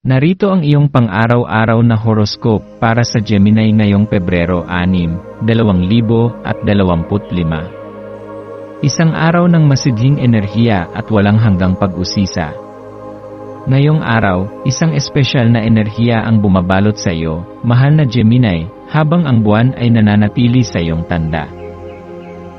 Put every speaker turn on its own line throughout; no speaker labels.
Narito ang iyong pang-araw-araw na horoscope para sa Gemini ngayong Pebrero 6, 2025. Isang araw ng masidhing enerhiya at walang hanggang pag-usisa. Ngayong araw, isang espesyal na enerhiya ang bumabalot sa iyo, mahal na Gemini, habang ang buwan ay nananatili sa iyong tanda.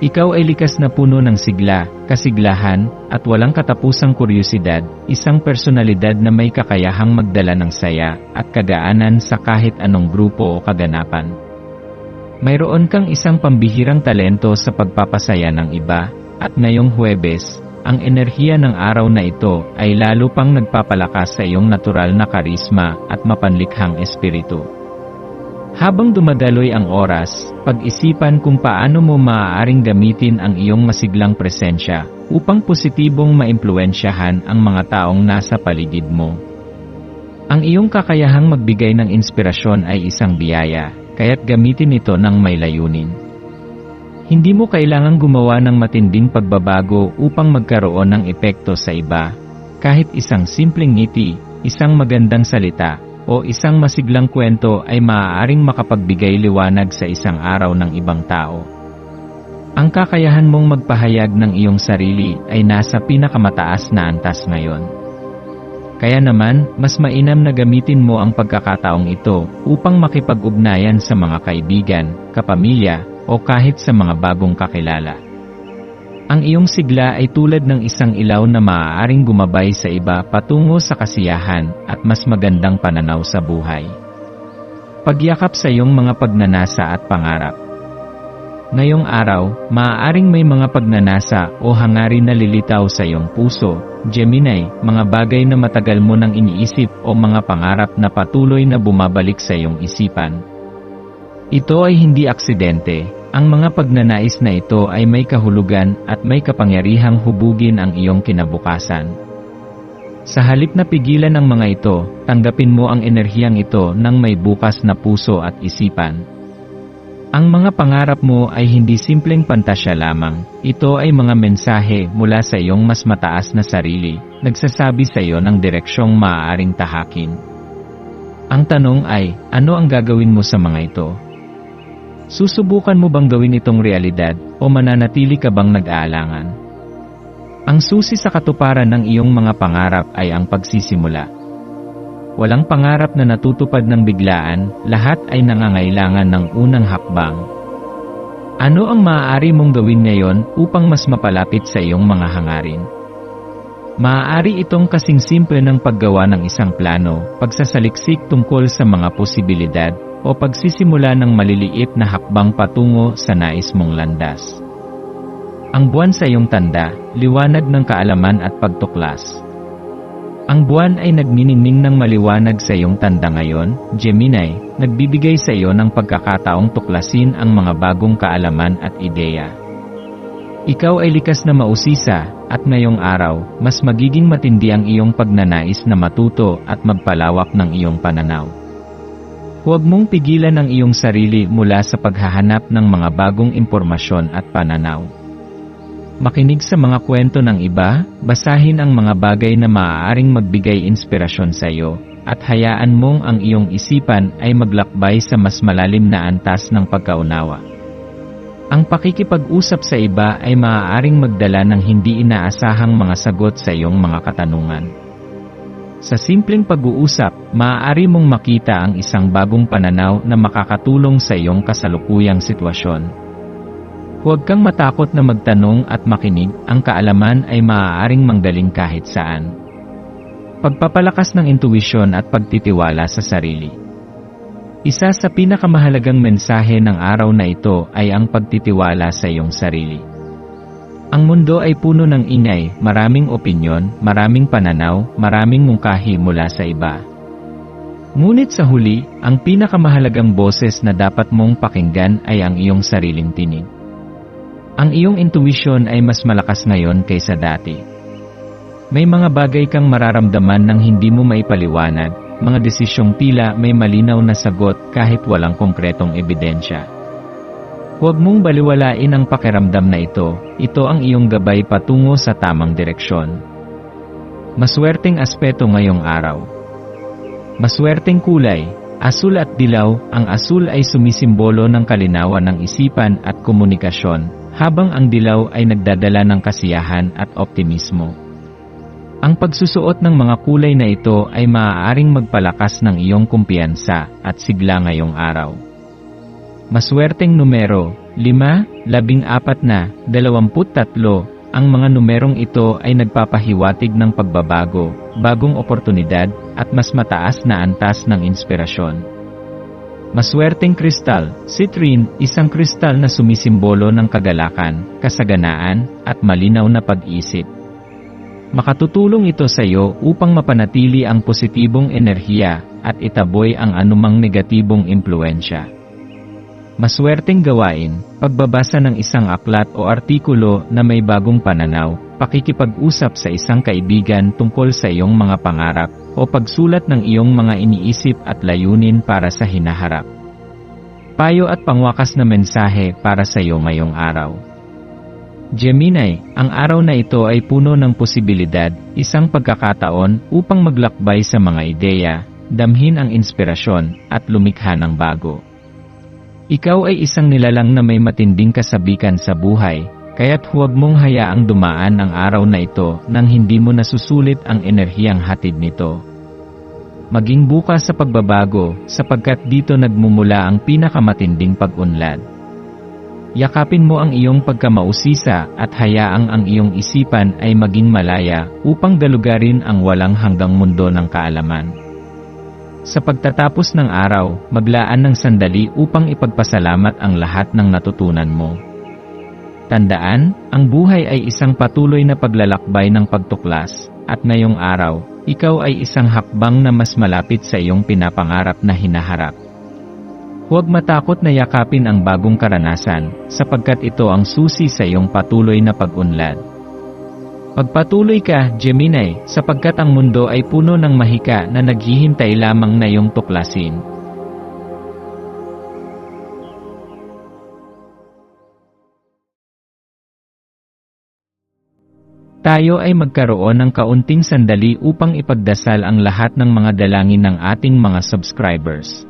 Ikaw ay likas na puno ng sigla, kasiglahan, at walang katapusang kuryosidad, isang personalidad na may kakayahang magdala ng saya at kagaanan sa kahit anong grupo o kaganapan. Mayroon kang isang pambihirang talento sa pagpapasaya ng iba, at ngayong Huwebes, ang enerhiya ng araw na ito ay lalo pang nagpapalakas sa iyong natural na karisma at mapanlikhang espiritu. Habang dumadaloy ang oras, pag-isipan kung paano mo maaaring gamitin ang iyong masiglang presensya upang positibong maimpluensyahan ang mga taong nasa paligid mo. Ang iyong kakayahang magbigay ng inspirasyon ay isang biyaya, kaya't gamitin ito ng may layunin. Hindi mo kailangang gumawa ng matinding pagbabago upang magkaroon ng epekto sa iba. Kahit isang simpleng ngiti, isang magandang salita, o isang masiglang kwento ay maaaring makapagbigay liwanag sa isang araw ng ibang tao. Ang kakayahan mong magpahayag ng iyong sarili ay nasa pinakamataas na antas ngayon. Kaya naman, mas mainam na gamitin mo ang pagkakataong ito upang makipag-ugnayan sa mga kaibigan, kapamilya, o kahit sa mga bagong kakilala. Ang iyong sigla ay tulad ng isang ilaw na maaaring gumabay sa iba patungo sa kasiyahan at mas magandang pananaw sa buhay. Pagyakap sa iyong mga pagnanasa at pangarap. Ngayong araw, maaaring may mga pagnanasa o hangarin na lilitaw sa iyong puso, Gemini, mga bagay na matagal mo nang iniisip o mga pangarap na patuloy na bumabalik sa iyong isipan. Ito ay hindi aksidente, ang mga pagnanais na ito ay may kahulugan at may kapangyarihang hubugin ang iyong kinabukasan. Sa halip na pigilan ang mga ito, tanggapin mo ang enerhiyang ito ng may bukas na puso at isipan. Ang mga pangarap mo ay hindi simpleng pantasya lamang, ito ay mga mensahe mula sa iyong mas mataas na sarili, nagsasabi sa iyo ng direksyong maaaring tahakin. Ang tanong ay, ano ang gagawin mo sa mga ito? Susubukan mo bang gawin itong realidad o mananatili ka bang nag-aalangan? Ang susi sa katuparan ng iyong mga pangarap ay ang pagsisimula. Walang pangarap na natutupad ng biglaan, lahat ay nangangailangan ng unang hakbang. Ano ang maaari mong gawin ngayon upang mas mapalapit sa iyong mga hangarin? Maaari itong kasing simple ng paggawa ng isang plano, pagsasaliksik tungkol sa mga posibilidad, o pagsisimula ng maliliit na hakbang patungo sa nais mong landas. Ang buwan sa iyong tanda, liwanag ng kaalaman at pagtuklas. Ang buwan ay nagniningning ng maliwanag sa iyong tanda ngayon, Gemini, nagbibigay sa iyo ng pagkakataong tuklasin ang mga bagong kaalaman at ideya. Ikaw ay likas na mausisa, at ngayong araw, mas magiging matindi ang iyong pagnanais na matuto at magpalawak ng iyong pananaw. Huwag mong pigilan ang iyong sarili mula sa paghahanap ng mga bagong impormasyon at pananaw. Makinig sa mga kwento ng iba, basahin ang mga bagay na maaaring magbigay inspirasyon sa iyo, at hayaan mong ang iyong isipan ay maglakbay sa mas malalim na antas ng pagkaunawa. Ang pakikipag-usap sa iba ay maaaring magdala ng hindi inaasahang mga sagot sa iyong mga katanungan. Sa simpleng pag-uusap, maaari mong makita ang isang bagong pananaw na makakatulong sa iyong kasalukuyang sitwasyon. Huwag kang matakot na magtanong at makinig, ang kaalaman ay maaaring manggaling kahit saan. Pagpapalakas ng intuwisyon at pagtitiwala sa sarili. Isa sa pinakamahalagang mensahe ng araw na ito ay ang pagtitiwala sa iyong sarili. Ang mundo ay puno ng ingay, maraming opinyon, maraming pananaw, maraming mungkahi mula sa iba. Ngunit sa huli, ang pinakamahalagang boses na dapat mong pakinggan ay ang iyong sariling tinig. Ang iyong intuition ay mas malakas ngayon kaysa dati. May mga bagay kang mararamdaman nang hindi mo maipaliwanag, mga desisyong tila may malinaw na sagot kahit walang konkretong ebidensya. Huwag mong baliwalain ang pakiramdam na ito, ito ang iyong gabay patungo sa tamang direksyon. Maswerteng aspeto ngayong araw. Maswerteng kulay, asul at dilaw, ang asul ay sumisimbolo ng kalinawan ng isipan at komunikasyon, habang ang dilaw ay nagdadala ng kasiyahan at optimismo. Ang pagsusuot ng mga kulay na ito ay maaaring magpalakas ng iyong kumpiyansa at sigla ngayong araw. Maswerteng numero, 5, 14 na, 23, ang mga numerong ito ay nagpapahiwatig ng pagbabago, bagong oportunidad, at mas mataas na antas ng inspirasyon. Maswerteng kristal, citrine, isang kristal na sumisimbolo ng kagalakan, kasaganaan, at malinaw na pag-isip. Makatutulong ito sa iyo upang mapanatili ang positibong enerhiya at itaboy ang anumang negatibong impluensya. Maswerteng gawain, pagbabasa ng isang aklat o artikulo na may bagong pananaw, pakikipag-usap sa isang kaibigan tungkol sa iyong mga pangarap, o pagsulat ng iyong mga iniisip at layunin para sa hinaharap. Payo at pangwakas na mensahe para sa iyo ngayong araw. Gemini, ang araw na ito ay puno ng posibilidad, isang pagkakataon upang maglakbay sa mga ideya, damhin ang inspirasyon, at lumikha ng bago. Ikaw ay isang nilalang na may matinding kasabikan sa buhay, kaya't huwag mong hayaang dumaan ang araw na ito nang hindi mo nasusulit ang enerhiyang hatid nito. Maging bukas sa pagbabago sapagkat dito nagmumula ang pinakamatinding pag-unlad. Yakapin mo ang iyong pagkamausisa at hayaang ang iyong isipan ay maging malaya upang galugarin ang walang hanggang mundo ng kaalaman. Sa pagtatapos ng araw, maglaan ng sandali upang ipagpasalamat ang lahat ng natutunan mo. Tandaan, ang buhay ay isang patuloy na paglalakbay ng pagtuklas, at ngayong araw, ikaw ay isang hakbang na mas malapit sa iyong pinapangarap na hinaharap. Huwag matakot na yakapin ang bagong karanasan, sapagkat ito ang susi sa iyong patuloy na pag-unlad. Pagpatuloy ka, Gemini, sapagkat ang mundo ay puno ng mahika na naghihintay lamang na iyong tuklasin. Tayo ay magkaroon ng kaunting sandali upang ipagdasal ang lahat ng mga dalangin ng ating mga subscribers